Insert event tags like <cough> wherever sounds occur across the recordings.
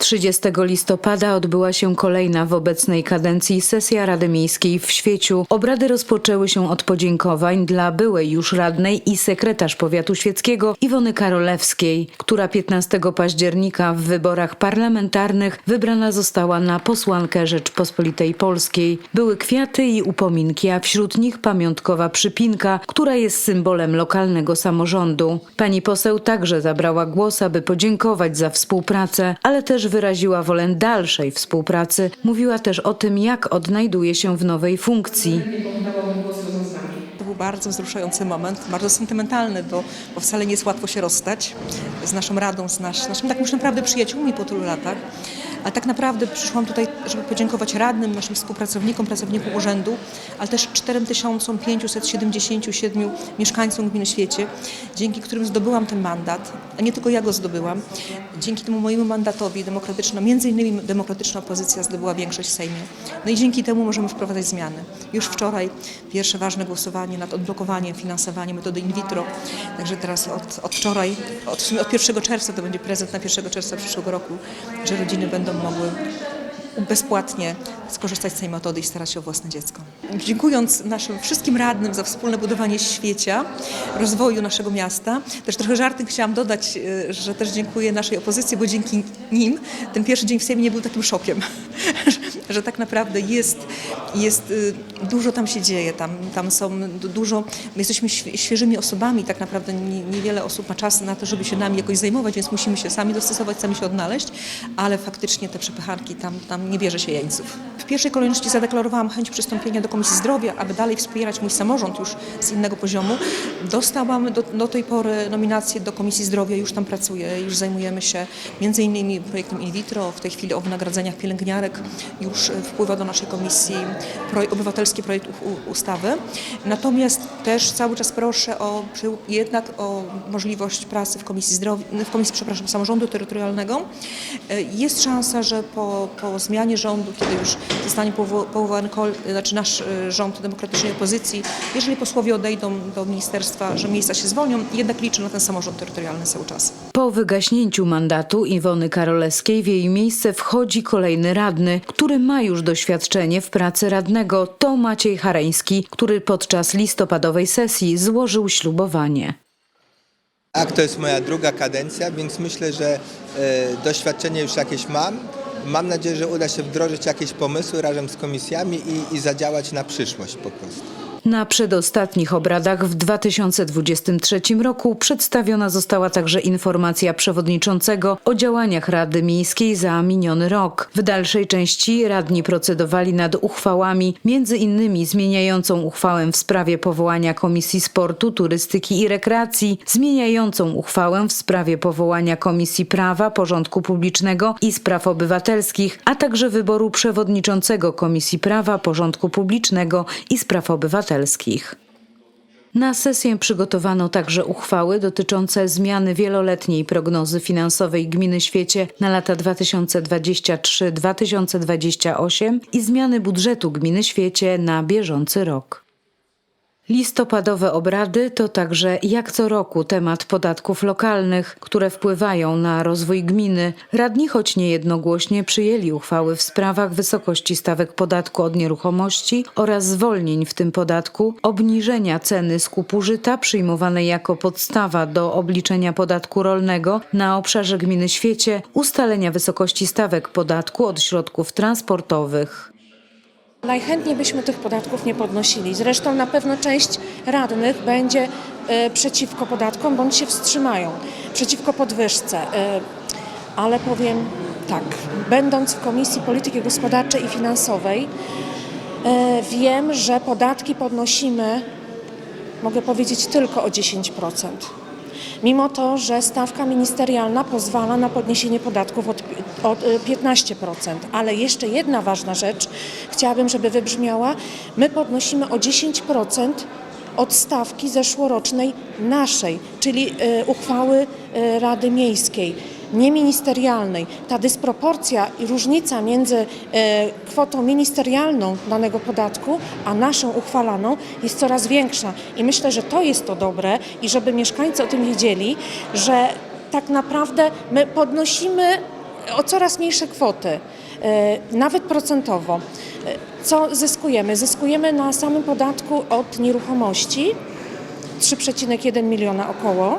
30 listopada odbyła się kolejna w obecnej kadencji sesja Rady Miejskiej w Świeciu. Obrady rozpoczęły się od podziękowań dla byłej już radnej i sekretarz powiatu świeckiego Iwony Karolewskiej, która 15 października w wyborach parlamentarnych wybrana została na posłankę Rzeczpospolitej Polskiej. Były kwiaty i upominki, a wśród nich pamiątkowa przypinka, która jest symbolem lokalnego samorządu. Pani poseł także zabrała głos, aby podziękować za współpracę, ale też wyraziła wolę dalszej współpracy. Mówiła też o tym, jak odnajduje się w nowej funkcji. To był bardzo wzruszający moment, bardzo sentymentalny, bo, bo wcale nie jest łatwo się rozstać z naszą radą, z nasz, naszymi takim już naprawdę przyjaciółmi po tylu latach. A tak naprawdę przyszłam tutaj, żeby podziękować radnym, naszym współpracownikom, pracownikom urzędu, ale też 4577 mieszkańcom gminy Świecie, dzięki którym zdobyłam ten mandat, a nie tylko ja go zdobyłam. Dzięki temu mojemu mandatowi demokratyczna, między innymi demokratyczna opozycja zdobyła większość w Sejmie. No i dzięki temu możemy wprowadzać zmiany. Już wczoraj pierwsze ważne głosowanie nad odblokowaniem finansowania metody in vitro. Także teraz od, od wczoraj, od, od 1 czerwca to będzie prezent na 1 czerwca przyszłego roku, że rodziny będą mogły bezpłatnie skorzystać z tej metody i starać się o własne dziecko. Dziękując naszym wszystkim radnym za wspólne budowanie świecia, rozwoju naszego miasta, też trochę żartem chciałam dodać, e, że też dziękuję naszej opozycji, bo dzięki nim ten pierwszy dzień w Sejmie nie był takim szokiem, <laughs> że- tak naprawdę jest, jest y, dużo tam się dzieje, tam, tam są du- dużo, my jesteśmy świe- świeżymi osobami, tak naprawdę nie- niewiele osób ma czas na to, żeby się nami jakoś zajmować, więc musimy się sami dostosować, sami się odnaleźć, ale faktycznie te przepychanki, tam, tam nie bierze się jeńców. W pierwszej kolejności zadeklarowałam chęć przystąpienia do Komisji Zdrowia, aby dalej wspierać mój samorząd już z innego poziomu. Dostałam do, do tej pory nominację do Komisji Zdrowia, już tam pracuję, już zajmujemy się między innymi projektem in vitro, w tej chwili o wynagradzeniach pielęgniarek już e, wpływa do naszej komisji obywatelski projekt ustawy. Natomiast też cały czas proszę o, jednak o możliwość pracy w Komisji Zdrowia, w Komisji, przepraszam, Samorządu Terytorialnego. E, Jest szansa, że po, po zmianie rządu, kiedy już zostanie powo- powołany znaczy nasz e, rząd demokratycznej opozycji, jeżeli posłowie odejdą do ministerstwa, że miejsca się zwolnią, jednak liczę na ten samorząd terytorialny cały czas. Po wygaśnięciu mandatu Iwony Karolewskiej w jej miejsce wchodzi kolejny radny, który ma już doświadczenie w pracy radnego. To Maciej Hareński, który podczas listopadowej sesji złożył ślubowanie. Tak, to jest moja druga kadencja, więc myślę, że e, doświadczenie już jakieś mam. Mam nadzieję, że uda się wdrożyć jakieś pomysły razem z komisjami i, i zadziałać na przyszłość po prostu. Na przedostatnich obradach w 2023 roku przedstawiona została także informacja przewodniczącego o działaniach Rady Miejskiej za miniony rok. W dalszej części radni procedowali nad uchwałami, między innymi zmieniającą uchwałę w sprawie powołania Komisji Sportu, Turystyki i Rekreacji, zmieniającą uchwałę w sprawie powołania Komisji Prawa, Porządku Publicznego i Spraw Obywatelskich, a także wyboru przewodniczącego Komisji Prawa, Porządku Publicznego i Spraw Obywatelskich. Na sesję przygotowano także uchwały dotyczące zmiany wieloletniej prognozy finansowej gminy Świecie na lata 2023-2028 i zmiany budżetu gminy Świecie na bieżący rok. Listopadowe obrady to także jak co roku temat podatków lokalnych, które wpływają na rozwój gminy. Radni, choć niejednogłośnie, przyjęli uchwały w sprawach wysokości stawek podatku od nieruchomości oraz zwolnień w tym podatku, obniżenia ceny skupu żyta przyjmowanej jako podstawa do obliczenia podatku rolnego na obszarze gminy Świecie, ustalenia wysokości stawek podatku od środków transportowych. Najchętniej byśmy tych podatków nie podnosili. Zresztą na pewno część radnych będzie e, przeciwko podatkom, bądź się wstrzymają, przeciwko podwyżce. E, ale powiem tak, będąc w Komisji Polityki Gospodarczej i Finansowej, e, wiem, że podatki podnosimy, mogę powiedzieć, tylko o 10%. Mimo to, że stawka ministerialna pozwala na podniesienie podatków od, od y, 15%. Ale jeszcze jedna ważna rzecz, chciałabym, żeby wybrzmiała. My podnosimy o 10% od stawki zeszłorocznej naszej, czyli y, uchwały y, Rady Miejskiej nieministerialnej. Ta dysproporcja i różnica między e, kwotą ministerialną danego podatku, a naszą uchwalaną jest coraz większa. I myślę, że to jest to dobre i żeby mieszkańcy o tym wiedzieli, że tak naprawdę my podnosimy o coraz mniejsze kwoty, e, nawet procentowo. E, Co zyskujemy? Zyskujemy na samym podatku od nieruchomości 3,1 miliona około.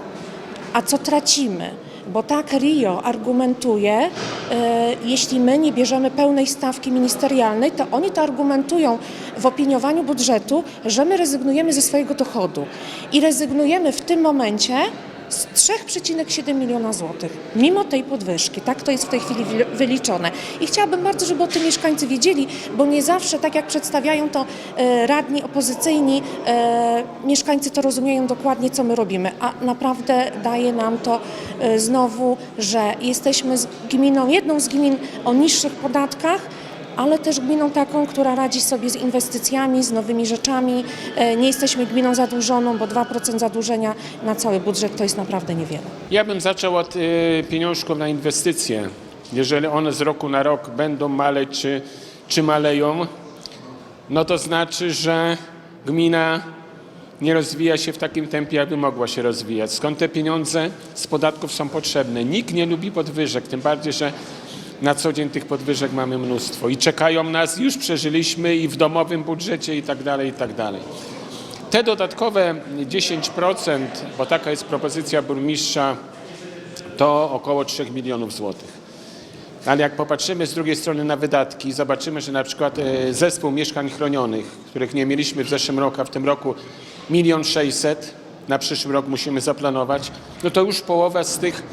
A co tracimy? Bo tak RIO argumentuje, e, jeśli my nie bierzemy pełnej stawki ministerialnej, to oni to argumentują w opiniowaniu budżetu, że my rezygnujemy ze swojego dochodu. I rezygnujemy w tym momencie z 3,7 miliona złotych, mimo tej podwyżki. Tak to jest w tej chwili wi- wyliczone. I chciałabym bardzo, żeby o tym mieszkańcy wiedzieli, bo nie zawsze, tak jak przedstawiają to e, radni opozycyjni, e, mieszkańcy to rozumieją dokładnie, co my robimy. A naprawdę daje nam to e, znowu, że jesteśmy z gminą, jedną z gmin o niższych podatkach, ale też gminą taką, która radzi sobie z inwestycjami, z nowymi rzeczami. E, Nie jesteśmy gminą zadłużoną, bo 2% zadłużenia na cały budżet to jest naprawdę niewiele. Ja bym zaczął od y, pieniążków na inwestycje. Jeżeli one z roku na rok będą maleć czy, czy maleją, no to znaczy, że gmina nie rozwija się w takim tempie, jakby mogła się rozwijać. Skąd te pieniądze z podatków są potrzebne? Nikt nie lubi podwyżek, tym bardziej, że na co dzień tych podwyżek mamy mnóstwo i czekają nas, już przeżyliśmy i w domowym budżecie i tak dalej, i tak dalej. Te dodatkowe 10%, bo taka jest propozycja burmistrza, to około 3 milionów złotych. Ale jak popatrzymy z drugiej strony na wydatki, zobaczymy, że na przykład e, zespół mieszkań chronionych, których nie mieliśmy w zeszłym roku, a w tym roku milion sześćset, na przyszły rok musimy zaplanować, no to już połowa z tych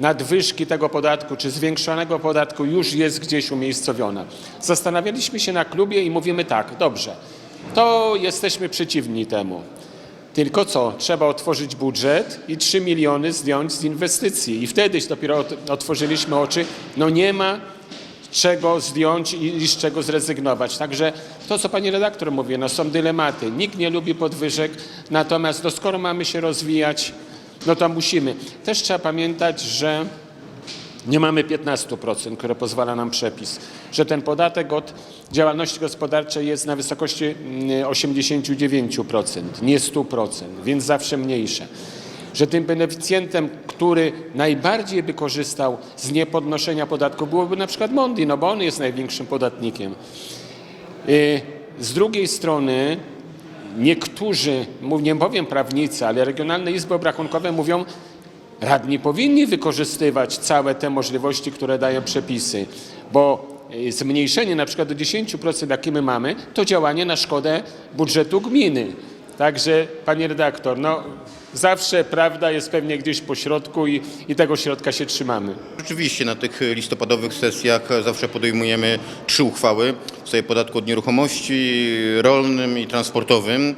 nadwyżki tego podatku, czy zwiększonego podatku już jest gdzieś umiejscowiona. Zastanawialiśmy się na klubie i mówimy tak, dobrze, to jesteśmy przeciwni temu. Tylko co? Trzeba otworzyć budżet i 3 miliony zdjąć z inwestycji. I wtedy dopiero ot- otworzyliśmy oczy. No nie ma czego zdjąć i z czego zrezygnować. Także to, co pani redaktor mówi, no są dylematy. Nikt nie lubi podwyżek, natomiast no skoro mamy się rozwijać, no to musimy. Też trzeba pamiętać, że nie mamy 15%, które pozwala nam przepis, że ten podatek od działalności gospodarczej jest na wysokości mm, 89%, nie 100%, więc zawsze mniejsze. Że tym beneficjentem, który najbardziej by korzystał z niepodnoszenia podatku, byłoby na przykład Mondi, no bo on jest największym podatnikiem. Y, Z drugiej strony niektórzy, nie powiem prawnicy, ale regionalne izby obrachunkowe mówią, radni powinni wykorzystywać całe te możliwości, które dają przepisy, bo y, zmniejszenie na przykład do 10%, jakie my mamy, to działanie na szkodę budżetu gminy. Także, panie redaktor, no zawsze prawda jest pewnie gdzieś po środku i, i tego środka się trzymamy. Rzeczywiście na tych listopadowych sesjach zawsze podejmujemy trzy uchwały w sprawie podatku od nieruchomości, rolnym i transportowym.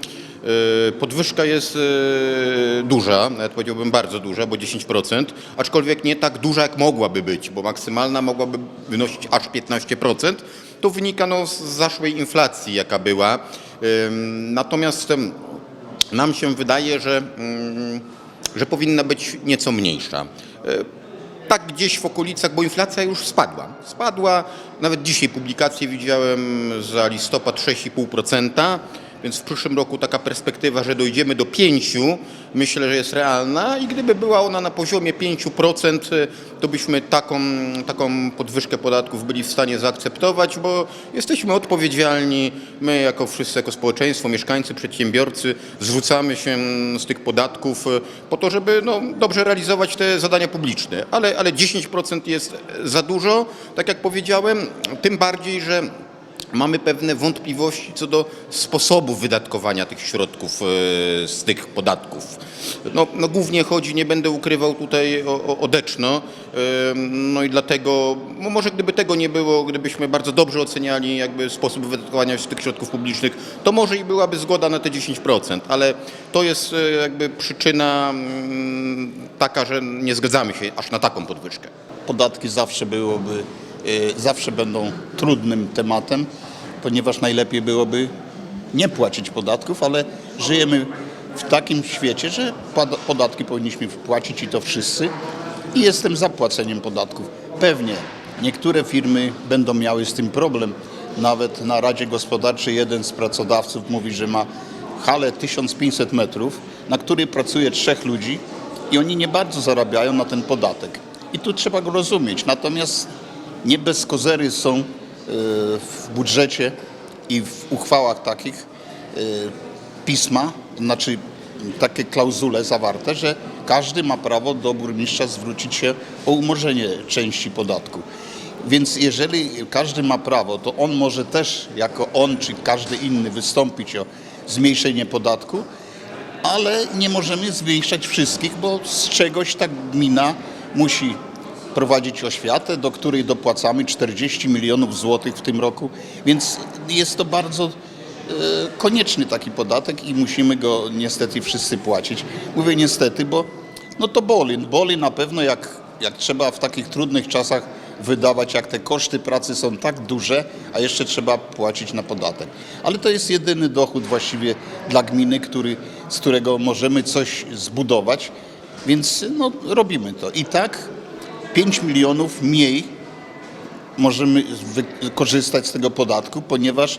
Yy, Podwyżka jest yy, duża, nawet powiedziałbym bardzo duża, bo 10%, aczkolwiek nie tak duża jak mogłaby być, bo maksymalna mogłaby wynosić aż 15%. To wynika no, z zaszłej inflacji, jaka była. Yy, Natomiast nam się wydaje, że, mm, że powinna być nieco mniejsza. E, Tak gdzieś w okolicach, bo inflacja już spadła. Spadła, nawet dzisiaj publikację widziałem za listopad 6,5%, więc w przyszłym roku taka perspektywa, że dojdziemy do 5%, myślę, że jest realna i gdyby była ona na poziomie 5%, to byśmy taką, taką podwyżkę podatków byli w stanie zaakceptować, bo jesteśmy odpowiedzialni, my jako wszyscy, jako społeczeństwo, mieszkańcy, przedsiębiorcy, zrzucamy się z tych podatków po to, żeby no, dobrze realizować te zadania publiczne. Ale, ale 10% jest za dużo, tak jak powiedziałem, tym bardziej, że mamy pewne wątpliwości co do sposobu wydatkowania tych środków e, z tych podatków. No, no głównie chodzi, nie będę ukrywał tutaj o, o, e, no i dlatego, no może gdyby tego nie było, gdybyśmy bardzo dobrze oceniali jakby sposób wydatkowania tych środków publicznych, to może i byłaby zgoda na te 10%, ale to jest e, jakby przyczyna mm, taka, że nie zgadzamy się aż na taką podwyżkę. podatki zawsze byłoby, zawsze będą trudnym tematem, ponieważ najlepiej byłoby nie płacić podatków, ale żyjemy w takim świecie, że podatki powinniśmy płacić i to wszyscy. I jestem za płaceniem podatków. Pewnie niektóre firmy będą miały z tym problem. Nawet na Radzie Gospodarczej jeden z pracodawców mówi, że ma halę 1500 metrów, na której pracuje trzech ludzi i oni nie bardzo zarabiają na ten podatek. I tu trzeba go rozumieć. Natomiast nie bez kozery są e, w budżecie i w uchwałach takich e, pisma, znaczy takie klauzule zawarte, że każdy ma prawo do burmistrza zwrócić się o umorzenie części podatku. Więc jeżeli każdy ma prawo, to on może też jako on czy każdy inny wystąpić o zmniejszenie podatku, ale nie możemy zmniejszać wszystkich, bo z czegoś ta gmina musi prowadzić oświatę, do której dopłacamy 40 milionów złotych w tym roku, więc jest to bardzo e, konieczny taki podatek i musimy go niestety wszyscy płacić. Mówię niestety, bo no to boli. Boli na pewno jak, jak trzeba w takich trudnych czasach wydawać, jak te koszty pracy są tak duże, a jeszcze trzeba płacić na podatek. Ale to jest jedyny dochód właściwie dla gminy, który, z którego możemy coś zbudować, więc no, robimy to. I tak 5 milionów mniej możemy korzystać z tego podatku, ponieważ e,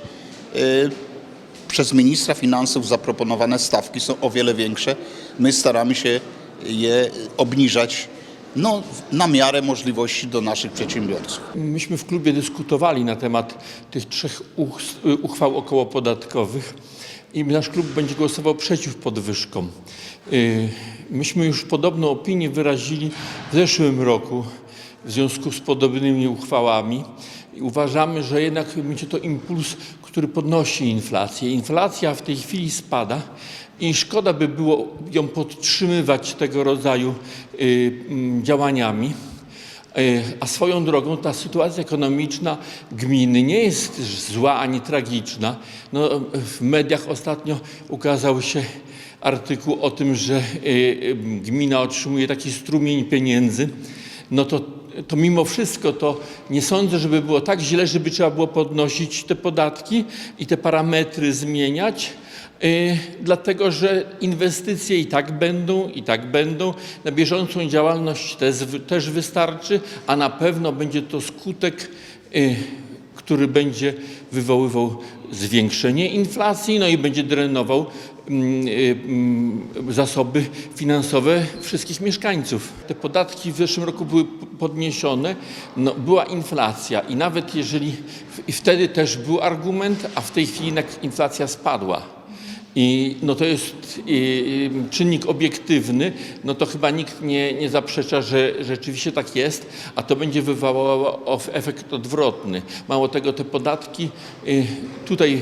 przez ministra finansów zaproponowane stawki są o wiele większe. My staramy się je obniżać no, na miarę możliwości do naszych przedsiębiorców. Myśmy w klubie dyskutowali na temat tych trzech uch- uchwał okołopodatkowych i nasz klub będzie głosował przeciw podwyżkom. Y, Myśmy już podobną opinię wyrazili w zeszłym roku w związku z podobnymi uchwałami. Uważamy, że jednak będzie to impuls, który podnosi inflację. Inflacja w tej chwili spada i szkoda by było ją podtrzymywać tego rodzaju y, działaniami. E, A swoją drogą ta sytuacja ekonomiczna gminy nie jest zła ani tragiczna. No, w mediach ostatnio ukazał się artykuł o tym, że e, gmina otrzymuje taki strumień pieniędzy. No to, to mimo wszystko to nie sądzę, żeby było tak źle, żeby trzeba było podnosić te podatki i te parametry zmieniać. Y, Dlatego, że inwestycje i tak będą, i tak będą. Na bieżącą działalność też, też wystarczy, a na pewno będzie to skutek, y, który będzie wywoływał zwiększenie inflacji, no i będzie drenował mm, y, mm, zasoby finansowe wszystkich mieszkańców. Te podatki w zeszłym roku były podniesione, no, była inflacja i nawet jeżeli i wtedy też był argument, a w tej chwili inflacja spadła. I no to jest czynnik obiektywny, no to chyba nikt nie, nie zaprzecza, że rzeczywiście tak jest, a to będzie wywołało efekt odwrotny. Mało tego, te podatki y, tutaj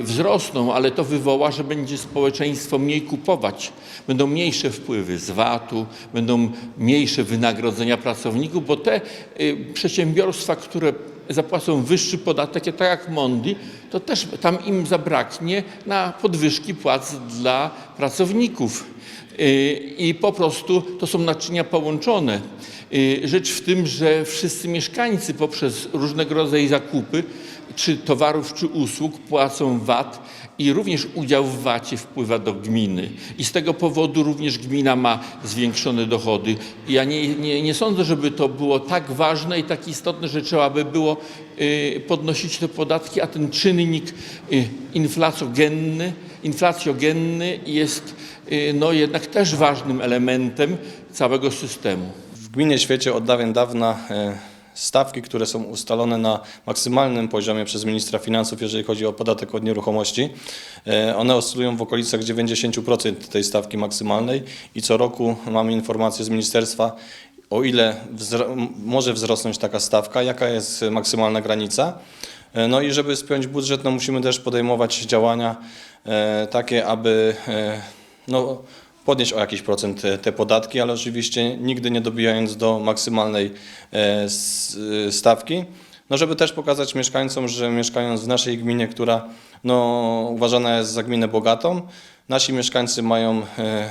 wzrosną, ale to wywoła, że będzie społeczeństwo mniej kupować. Będą mniejsze wpływy z VAT-u, będą mniejsze wynagrodzenia pracowników, bo te y, przedsiębiorstwa, które zapłacą wyższy podatek, tak jak Mondi, to też tam im zabraknie na podwyżki płac dla pracowników. Y, I po prostu to są naczynia połączone. Y, Rzecz w tym, że wszyscy mieszkańcy poprzez różnego rodzaju zakupy, czy towarów, czy usług płacą VAT i również udział w VAT-ie wpływa do gminy. I z tego powodu również gmina ma zwiększone dochody. Ja nie, nie, nie sądzę, żeby to było tak ważne i tak istotne, że trzeba by było y, podnosić te podatki, a ten czynnik y, inflacjogenny, inflacjogenny jest y, no, jednak też ważnym elementem całego systemu. W gminie Świecie od dawien dawna stawki, które są ustalone na maksymalnym poziomie przez ministra finansów, jeżeli chodzi o podatek od nieruchomości, e, one oscylują w okolicach 90% tej stawki maksymalnej i co roku mamy informacje z ministerstwa, o ile wzro- może wzrosnąć taka stawka, jaka jest maksymalna granica. E, No i żeby spiąć budżet, no musimy też podejmować działania e, takie, aby e, no, podnieść o jakiś procent te, podatki, ale oczywiście nigdy nie dobijając do maksymalnej e, e, stawki. No, żeby też pokazać mieszkańcom, że mieszkając w naszej gminie, która no, uważana jest za gminę bogatą, nasi mieszkańcy mają e,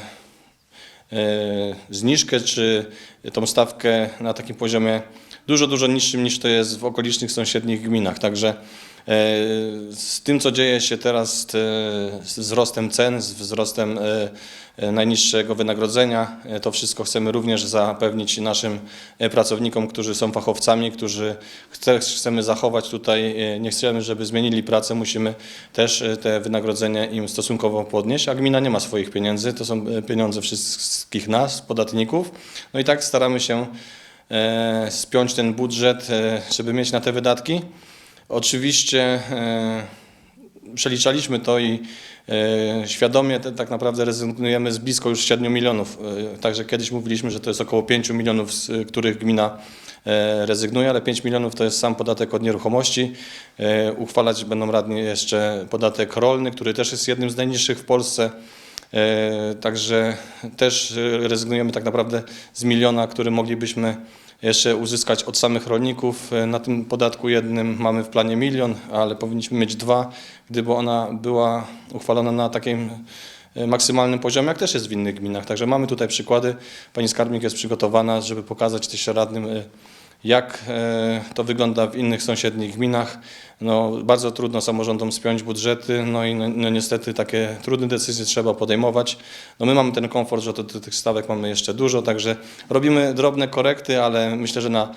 zniżkę czy tą stawkę na takim poziomie dużo, dużo niższym niż to jest w okolicznych sąsiednich gminach. Także z tym, co dzieje się teraz z, e, z wzrostem cen, z wzrostem e, e, najniższego wynagrodzenia, e, to wszystko chcemy również zapewnić naszym e, pracownikom, którzy są fachowcami, którzy chce, chcemy zachować tutaj, e, nie chcemy, żeby zmienili pracę, musimy też e, te wynagrodzenie im stosunkowo podnieść, a gmina nie ma swoich pieniędzy, to są e, pieniądze wszystkich nas, podatników. No i tak staramy się e, spiąć ten budżet, e, żeby mieć na te wydatki. Oczywiście e, przeliczaliśmy to i e, świadomie tak naprawdę rezygnujemy z blisko już 7 milionów. E, także kiedyś mówiliśmy, że to jest około 5 milionów, z których gmina rezygnuje, ale 5 milionów to jest sam podatek od nieruchomości. Uchwalać będą radni jeszcze podatek rolny, który też jest jednym z najniższych w Polsce. Także też rezygnujemy tak naprawdę z miliona, który moglibyśmy jeszcze uzyskać od samych rolników. E, Na tym podatku jednym mamy w planie milion, ale powinniśmy mieć dwa, gdyby ona była uchwalona na takim e, maksymalnym poziomie, jak też jest w innych gminach. Także mamy tutaj przykłady. Pani skarbnik jest przygotowana, żeby pokazać też radnym, e, jak e, to wygląda w innych sąsiednich gminach. No, bardzo trudno samorządom spiąć budżety, no i no, no, niestety takie trudne decyzje trzeba podejmować. No, my mamy ten komfort, że to, to, tych stawek mamy jeszcze dużo, także robimy drobne korekty, ale myślę, że na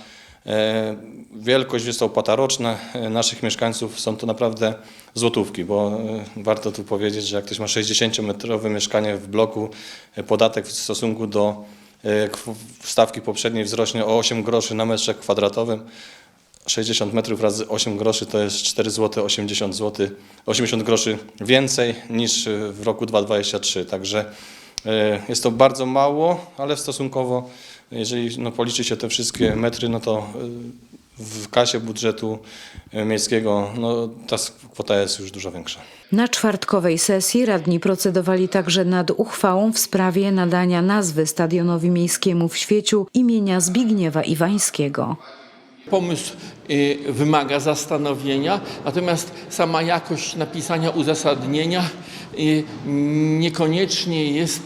e, wielkość jest to opłata roczna e, naszych mieszkańców są to naprawdę złotówki, bo warto tu powiedzieć, że jak ktoś ma 60-metrowe mieszkanie w bloku, podatek w stosunku do stawki poprzedniej wzrośnie o 8 groszy na metrze kwadratowym. 60 metrów razy 8 groszy to jest 4 zł 80 zł, 80 groszy więcej niż e, w roku 2023. Także e, jest to bardzo mało, ale stosunkowo, jeżeli no, policzy się te wszystkie metry, no to e, w kasie budżetu e, miejskiego no, ta kwota jest już dużo większa. Na czwartkowej sesji radni procedowali także nad uchwałą w sprawie nadania nazwy stadionowi miejskiemu w Świeciu imienia Zbigniewa Iwańskiego. Pomysł y, wymaga zastanowienia, natomiast sama jakość napisania uzasadnienia y, niekoniecznie jest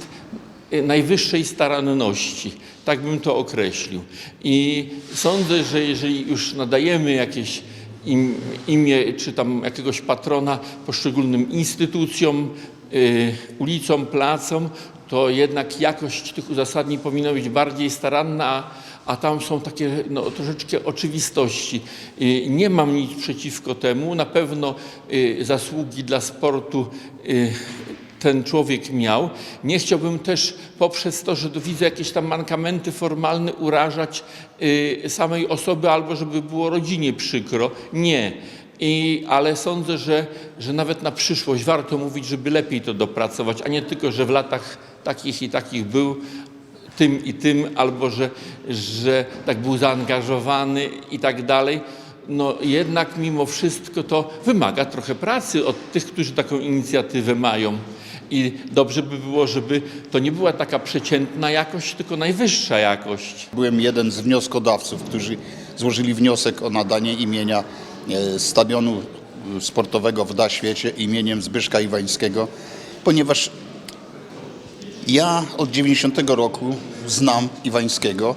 y, najwyższej staranności. Tak bym to określił. I sądzę, że jeżeli już nadajemy jakieś im, imię czy tam jakiegoś patrona poszczególnym instytucjom, y, ulicom, placom, to jednak jakość tych uzasadnień powinna być bardziej staranna, a, tam są takie no, troszeczkę oczywistości. Y, Nie mam nic przeciwko temu. Na pewno y, zasługi dla sportu ten człowiek miał. Nie chciałbym też poprzez to, że widzę jakieś tam mankamenty formalne, urażać y, samej osoby albo żeby było rodzinie przykro. Nie. I, ale sądzę, że, że nawet na przyszłość warto mówić, żeby lepiej to dopracować, a nie tylko, że w latach takich i takich był tym i tym, albo że, że tak był zaangażowany i tak dalej. No jednak mimo wszystko to wymaga trochę pracy od tych, którzy taką inicjatywę mają. I dobrze by było, żeby to nie była taka przeciętna jakość, tylko najwyższa jakość. Byłem jeden z wnioskodawców, którzy złożyli wniosek o nadanie imienia e, stadionu sportowego w Daświecie imieniem Zbyszka Iwańskiego, ponieważ ja od 90 roku znam Iwańskiego,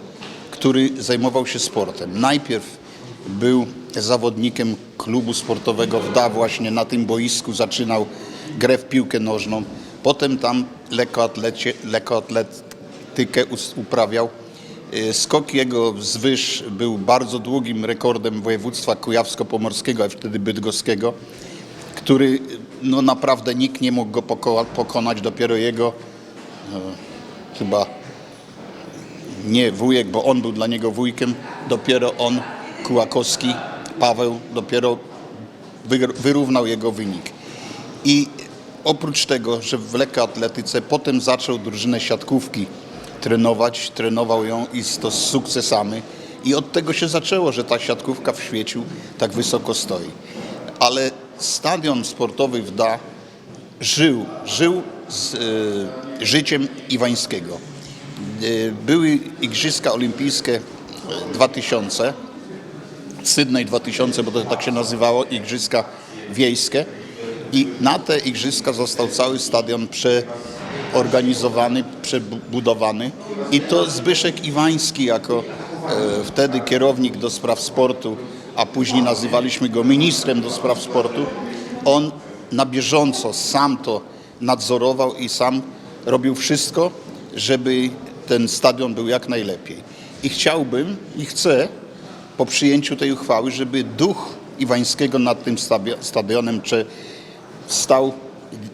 który zajmował się sportem. Najpierw był zawodnikiem klubu sportowego w Da właśnie na tym boisku zaczynał grę w piłkę nożną. Potem tam lekkoatlecie, lekkoatletykę uprawiał. Y, Skok jego z wyż był bardzo długim rekordem województwa kujawsko-pomorskiego, a wtedy bydgoskiego, który no naprawdę nikt nie mógł go poko- pokonać. Dopiero jego e, chyba nie wujek, bo on był dla niego wujkiem, dopiero on, Kułakowski, Paweł, dopiero wyrównał jego wynik. I oprócz tego, że w lekkoatletyce potem zaczął drużynę siatkówki trenować, trenował ją i to z sukcesami. I od tego się zaczęło, że ta siatkówka w świeciu tak wysoko stoi. Ale stadion sportowy w Da żył, żył z e, życiem Iwańskiego. E, były Igrzyska Olimpijskie e, 2000, Sydney 2000, bo to tak się nazywało, Igrzyska Wiejskie. I na te Igrzyska został cały stadion przeorganizowany, przebudowany. I to Zbyszek Iwański jako e, wtedy kierownik do spraw sportu, a później nazywaliśmy go ministrem do spraw sportu, on na bieżąco sam to nadzorował i sam robił wszystko, żeby ten stadion był jak najlepiej. I chciałbym i chcę po przyjęciu tej uchwały, żeby duch Iwańskiego nad tym stadionem czy stał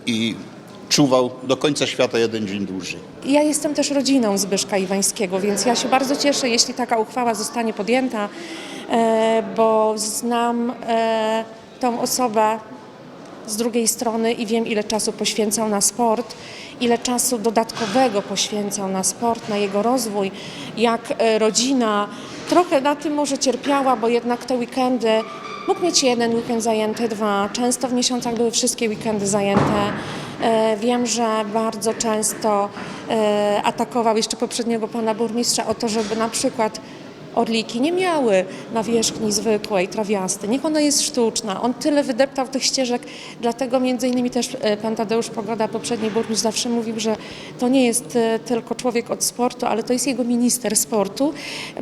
i czuwał do końca świata jeden dzień dłużej. Ja jestem też rodziną Zbyszka Iwańskiego, więc ja się bardzo cieszę, jeśli taka uchwała zostanie podjęta, e, bo znam e, tą osobę z drugiej strony i wiem, ile czasu poświęcał na sport, ile czasu dodatkowego poświęcał na sport, na jego rozwój, jak e, rodzina trochę na tym może cierpiała, bo jednak te weekendy mógł mieć jeden weekend zajęty, dwa. Często w miesiącach były wszystkie weekendy zajęte. E, Wiem, że bardzo często e, atakował jeszcze poprzedniego pana burmistrza o to, żeby na przykład orliki nie miały nawierzchni zwykłej, trawiasty. Niech ona jest sztuczna. On tyle wydeptał tych ścieżek, dlatego między innymi też e, pan Tadeusz Pogoda, poprzedni burmistrz, zawsze mówił, że to nie jest e, tylko człowiek od sportu, ale to jest jego minister sportu,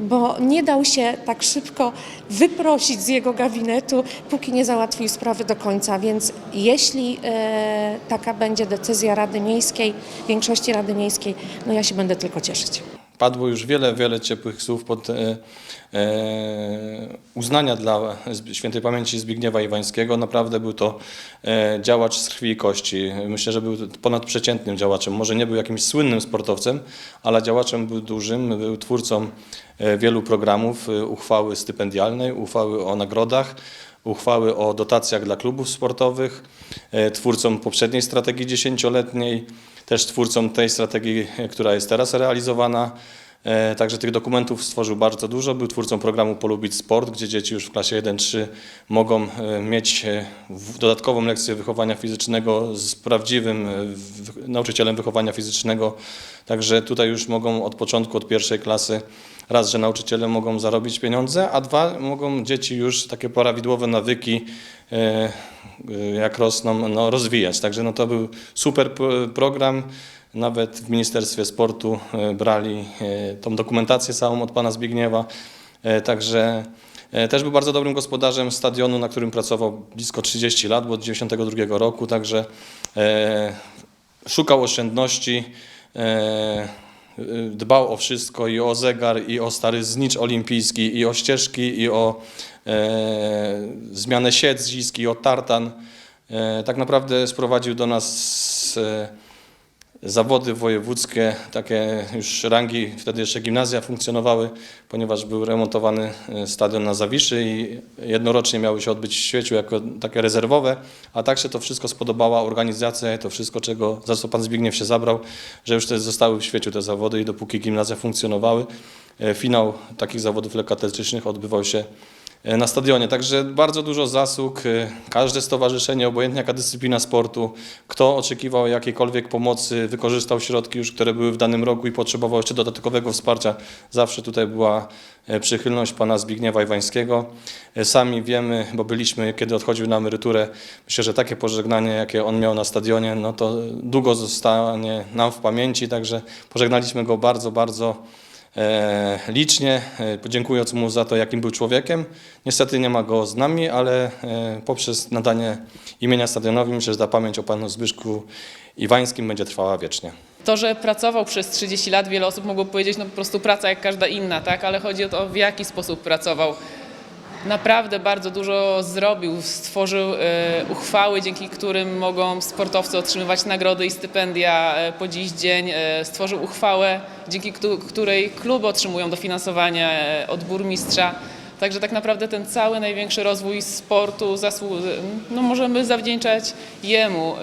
bo nie dał się tak szybko wyprosić z jego gabinetu, póki nie załatwił sprawy do końca. Więc jeśli e, taka będzie decyzja Rady Miejskiej, większości Rady Miejskiej, no ja się będę tylko cieszyć. Padło już wiele, wiele ciepłych słów pod e, e, uznania dla świętej pamięci Zbigniewa Iwańskiego. Naprawdę był to e, działacz z krwi i kości. Myślę, że był ponadprzeciętnym działaczem. Może nie był jakimś słynnym sportowcem, ale działaczem był dużym. Był twórcą e, wielu programów, e, uchwały stypendialnej, uchwały o nagrodach, uchwały o dotacjach dla klubów sportowych, twórcą poprzedniej strategii dziesięcioletniej, też twórcą tej strategii, która jest teraz realizowana. E, Także tych dokumentów stworzył bardzo dużo. Był twórcą programu Polubić Sport, gdzie dzieci już w klasie 1-3 mogą e, mieć e, dodatkową lekcję wychowania fizycznego z prawdziwym nauczycielem wychowania fizycznego. Także tutaj już mogą od początku, od pierwszej klasy raz, że nauczyciele mogą zarobić pieniądze, a dwa, mogą dzieci już takie prawidłowe nawyki, e, e, jak rosną, no, rozwijać. Także no, to był super program. Nawet w Ministerstwie Sportu e, brali tą dokumentację całą od pana Zbigniewa. Także też był bardzo dobrym gospodarzem stadionu, na którym pracował blisko 30 lat, bo od 92 roku. Także szukał oszczędności. Dbał o wszystko i o zegar, i o stary znicz olimpijski, i o ścieżki, i o e, zmianę siedzisk, i o tartan. E, tak naprawdę sprowadził do nas e, zawody wojewódzkie, takie już rangi, wtedy jeszcze gimnazja funkcjonowały, ponieważ był remontowany e, stadion na Zawiszy i jednorocznie miały się odbyć w Świeciu jako takie rezerwowe, a tak się to wszystko spodobała organizacja to wszystko, czego, za co pan Zbigniew się zabrał, że już te zostały w Świeciu te zawody i dopóki gimnazja funkcjonowały, e, finał takich zawodów lekkoatletycznych odbywał się na stadionie. Także bardzo dużo zasług. e, Każde stowarzyszenie, obojętnie jaka dyscyplina sportu, kto oczekiwał jakiejkolwiek pomocy, wykorzystał środki już, które były w danym roku i potrzebował jeszcze dodatkowego wsparcia. Zawsze tutaj była e, przychylność pana Zbigniewa Iwańskiego. E, Sami wiemy, bo byliśmy, kiedy odchodził na emeryturę, myślę, że takie pożegnanie, jakie on miał na stadionie, no to długo zostanie nam w pamięci, także pożegnaliśmy go bardzo, bardzo e, licznie, e, podziękując mu za to, jakim był człowiekiem. Niestety nie ma go z nami, ale e, poprzez nadanie imienia stadionowi myślę, że ta pamięć o panu Zbyszku Iwańskim będzie trwała wiecznie. To, że pracował przez 30 lat, wiele osób mogło powiedzieć, no po prostu praca jak każda inna, tak? Ale chodzi o to, w jaki sposób pracował. Naprawdę bardzo dużo zrobił, stworzył e, uchwały, dzięki którym mogą sportowcy otrzymywać nagrody i stypendia e, po dziś dzień. E, stworzył uchwałę, dzięki któ- której kluby otrzymują dofinansowanie od burmistrza. Także tak naprawdę ten cały największy rozwój sportu no możemy zawdzięczać jemu.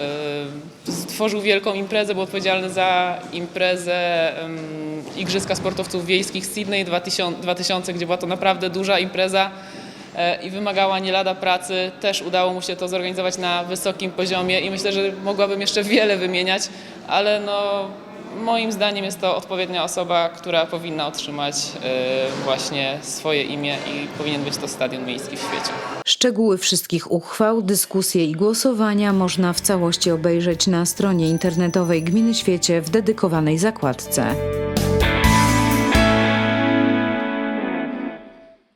Stworzył wielką imprezę, był odpowiedzialny za imprezę Igrzyska Sportowców Wiejskich Sydney 2000, 2000, gdzie była to naprawdę duża impreza i wymagała nie lada pracy. Też udało mu się to zorganizować na wysokim poziomie i myślę, że mogłabym jeszcze wiele wymieniać, ale no, moim zdaniem jest to odpowiednia osoba, która powinna otrzymać e, właśnie swoje imię i powinien być to stadion miejski w świecie. Szczegóły wszystkich uchwał, dyskusje i głosowania można w całości obejrzeć na stronie internetowej Gminy Świecie w dedykowanej zakładce.